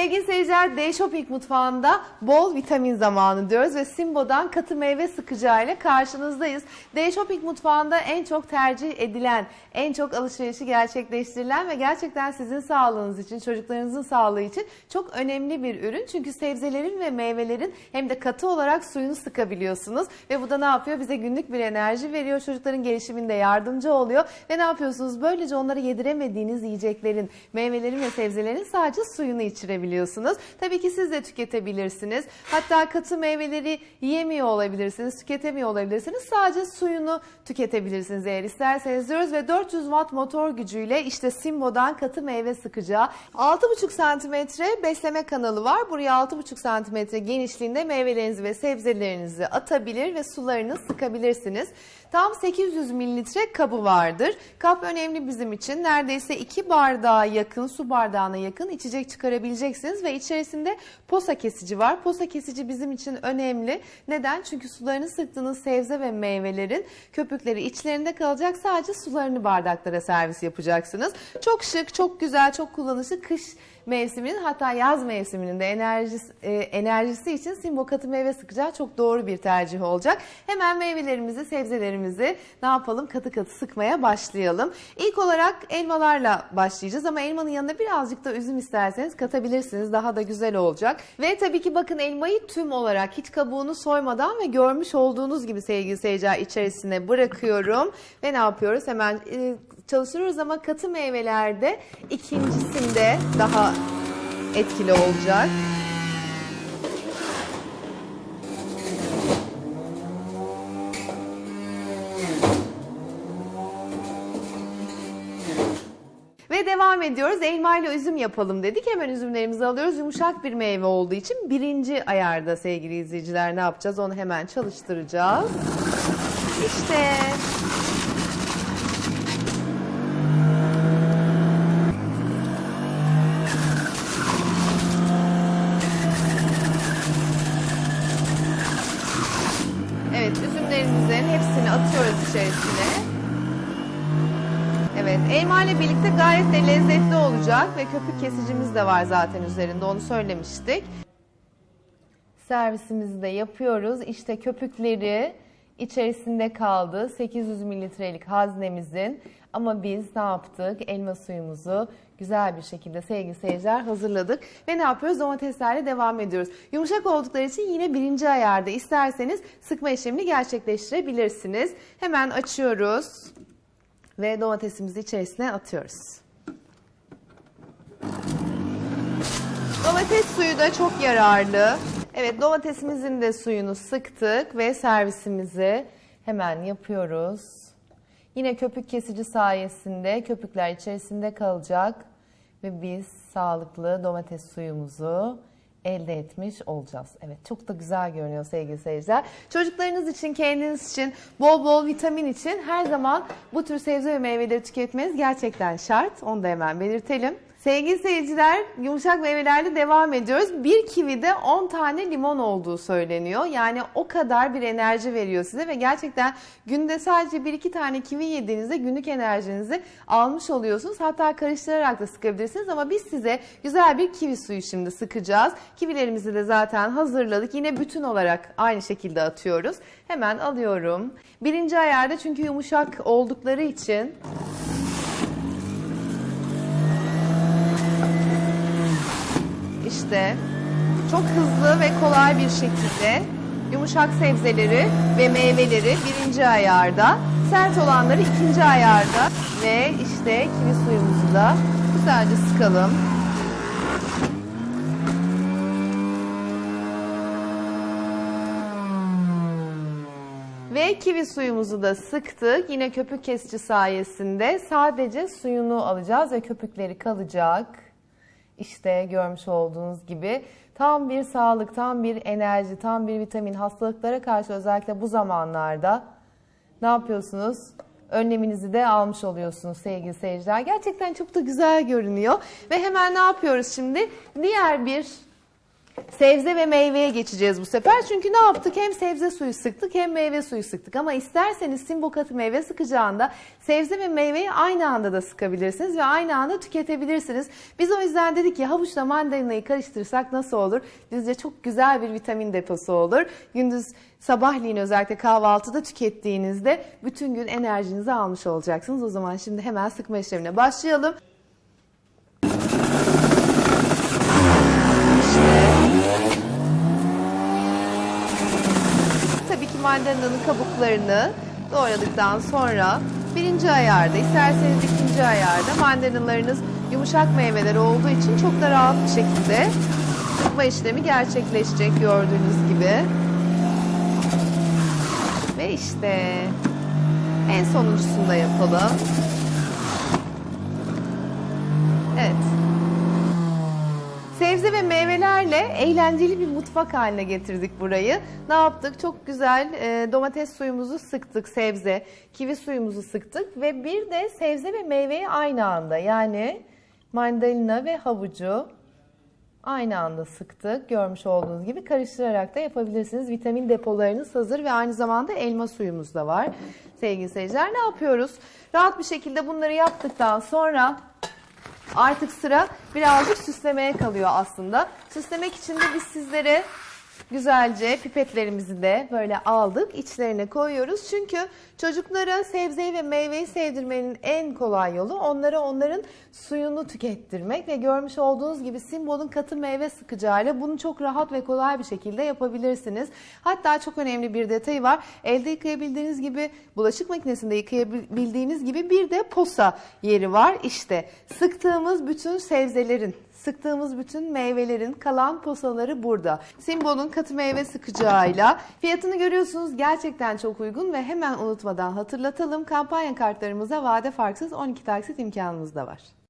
Sevgili seyirciler, Day Shopping mutfağında bol vitamin zamanı diyoruz ve Simbo'dan katı meyve sıkacağı ile karşınızdayız. Day Shopping mutfağında en çok tercih edilen, en çok alışverişi gerçekleştirilen ve gerçekten sizin sağlığınız için, çocuklarınızın sağlığı için çok önemli bir ürün. Çünkü sebzelerin ve meyvelerin hem de katı olarak suyunu sıkabiliyorsunuz ve bu da ne yapıyor? Bize günlük bir enerji veriyor, çocukların gelişiminde yardımcı oluyor ve ne yapıyorsunuz? Böylece onlara yediremediğiniz yiyeceklerin, meyvelerin ve sebzelerin sadece suyunu içirebiliyorsunuz. Tabii ki siz de tüketebilirsiniz. Hatta katı meyveleri yiyemiyor olabilirsiniz, tüketemiyor olabilirsiniz. Sadece suyunu tüketebilirsiniz eğer isterseniz diyoruz ve 400 watt motor gücüyle işte Simbo'dan katı meyve sıkacağı 6,5 santimetre besleme kanalı var. Buraya 6,5 santimetre genişliğinde meyvelerinizi ve sebzelerinizi atabilir ve sularını sıkabilirsiniz. Tam 800 mililitre kabı vardır. Kap önemli bizim için. Neredeyse 2 bardağa yakın, su bardağına yakın içecek çıkarabileceksiniz ve içerisinde posa kesici var. Posa kesici bizim için önemli. Neden? Çünkü sularını sıktığınız sebze ve meyvelerin köpükleri içlerinde kalacak. Sadece sularını bardaklara servis yapacaksınız. Çok şık, çok güzel, çok kullanışlı kış mevsiminin hatta yaz mevsiminin de enerjisi, e, enerjisi için Simbo katı meyve sıkacağı çok doğru bir tercih olacak. Hemen meyvelerimizi, sebzelerimizi ne yapalım katı katı sıkmaya başlayalım. İlk olarak elmalarla başlayacağız ama elmanın yanına birazcık da üzüm isterseniz katabilirsiniz. Daha da güzel olacak. Ve tabii ki bakın elmayı tüm olarak hiç kabuğunu soymadan ve görmüş olduğunuz gibi sevgili seyirciler içerisine bırakıyorum. Ve ne yapıyoruz? Hemen e, çalıştırıyoruz ama katı meyvelerde ikincisinde daha etkili olacak. Ve devam ediyoruz. Elma ile üzüm yapalım dedik. Hemen üzümlerimizi alıyoruz. Yumuşak bir meyve olduğu için birinci ayarda sevgili izleyiciler ne yapacağız? Onu hemen çalıştıracağız. İşte atıyoruz içerisine. Evet, elma ile birlikte gayet de lezzetli olacak ve köpük kesicimiz de var zaten üzerinde, onu söylemiştik. Servisimizi de yapıyoruz. İşte köpükleri içerisinde kaldı. 800 mililitrelik haznemizin. Ama biz ne yaptık? Elma suyumuzu güzel bir şekilde sevgili seyirciler hazırladık. Ve ne yapıyoruz? Domateslerle devam ediyoruz. Yumuşak oldukları için yine birinci ayarda isterseniz sıkma işlemini gerçekleştirebilirsiniz. Hemen açıyoruz ve domatesimizi içerisine atıyoruz. Domates suyu da çok yararlı. Evet domatesimizin de suyunu sıktık ve servisimizi hemen yapıyoruz. Yine köpük kesici sayesinde köpükler içerisinde kalacak ve biz sağlıklı domates suyumuzu elde etmiş olacağız. Evet çok da güzel görünüyor sevgili seyirciler. Çocuklarınız için, kendiniz için, bol bol vitamin için her zaman bu tür sebze ve meyveleri tüketmeniz gerçekten şart. Onu da hemen belirtelim. Sevgili seyirciler, yumuşak meyvelerle devam ediyoruz. Bir kivide 10 tane limon olduğu söyleniyor. Yani o kadar bir enerji veriyor size ve gerçekten günde sadece 1-2 tane kivi yediğinizde günlük enerjinizi almış oluyorsunuz. Hatta karıştırarak da sıkabilirsiniz ama biz size güzel bir kivi suyu şimdi sıkacağız. Kivilerimizi de zaten hazırladık. Yine bütün olarak aynı şekilde atıyoruz. Hemen alıyorum. Birinci ayarda çünkü yumuşak oldukları için İşte çok hızlı ve kolay bir şekilde yumuşak sebzeleri ve meyveleri birinci ayarda, sert olanları ikinci ayarda ve işte kivi suyumuzu da güzelce sıkalım. Ve kivi suyumuzu da sıktık. Yine köpük kesici sayesinde sadece suyunu alacağız ve köpükleri kalacak. İşte görmüş olduğunuz gibi tam bir sağlık, tam bir enerji, tam bir vitamin hastalıklara karşı özellikle bu zamanlarda ne yapıyorsunuz? Önleminizi de almış oluyorsunuz sevgili seyirciler. Gerçekten çok da güzel görünüyor. Ve hemen ne yapıyoruz şimdi? Diğer bir Sebze ve meyveye geçeceğiz bu sefer. Çünkü ne yaptık? Hem sebze suyu sıktık hem meyve suyu sıktık. Ama isterseniz Simbo katı meyve sıkacağında sebze ve meyveyi aynı anda da sıkabilirsiniz ve aynı anda tüketebilirsiniz. Biz o yüzden dedik ki havuçla mandalinayı karıştırırsak nasıl olur? Bizce çok güzel bir vitamin deposu olur. Gündüz sabahleyin özellikle kahvaltıda tükettiğinizde bütün gün enerjinizi almış olacaksınız. O zaman şimdi hemen sıkma işlemine başlayalım. Tabii ki mandalinanın kabuklarını doğradıktan sonra birinci ayarda, isterseniz ikinci ayarda mandalinalarınız yumuşak meyveler olduğu için çok da rahat bir şekilde sıkma işlemi gerçekleşecek gördüğünüz gibi. Ve işte en sonuncusunu da yapalım. Evet. Sebze ve meyvelerle eğlenceli bir mutfak haline getirdik burayı. Ne yaptık? Çok güzel e, domates suyumuzu sıktık sebze, kivi suyumuzu sıktık ve bir de sebze ve meyveyi aynı anda yani mandalina ve havucu aynı anda sıktık. Görmüş olduğunuz gibi karıştırarak da yapabilirsiniz. Vitamin depolarınız hazır ve aynı zamanda elma suyumuz da var. Sevgili seyirciler ne yapıyoruz? Rahat bir şekilde bunları yaptıktan sonra Artık sıra birazcık süslemeye kalıyor aslında. Süslemek için de biz sizlere güzelce pipetlerimizi de böyle aldık. içlerine koyuyoruz. Çünkü çocuklara sebzeyi ve meyveyi sevdirmenin en kolay yolu onlara onların suyunu tükettirmek ve görmüş olduğunuz gibi Simbol'un katı meyve sıkacağıyla bunu çok rahat ve kolay bir şekilde yapabilirsiniz. Hatta çok önemli bir detayı var. Elde yıkayabildiğiniz gibi bulaşık makinesinde yıkayabildiğiniz gibi bir de posa yeri var. İşte sıktığımız bütün sebzelerin Sıktığımız bütün meyvelerin kalan posaları burada. Simbo'nun katı meyve sıkacağıyla fiyatını görüyorsunuz gerçekten çok uygun ve hemen unutmadan hatırlatalım kampanya kartlarımıza vade farksız 12 taksit imkanımız da var.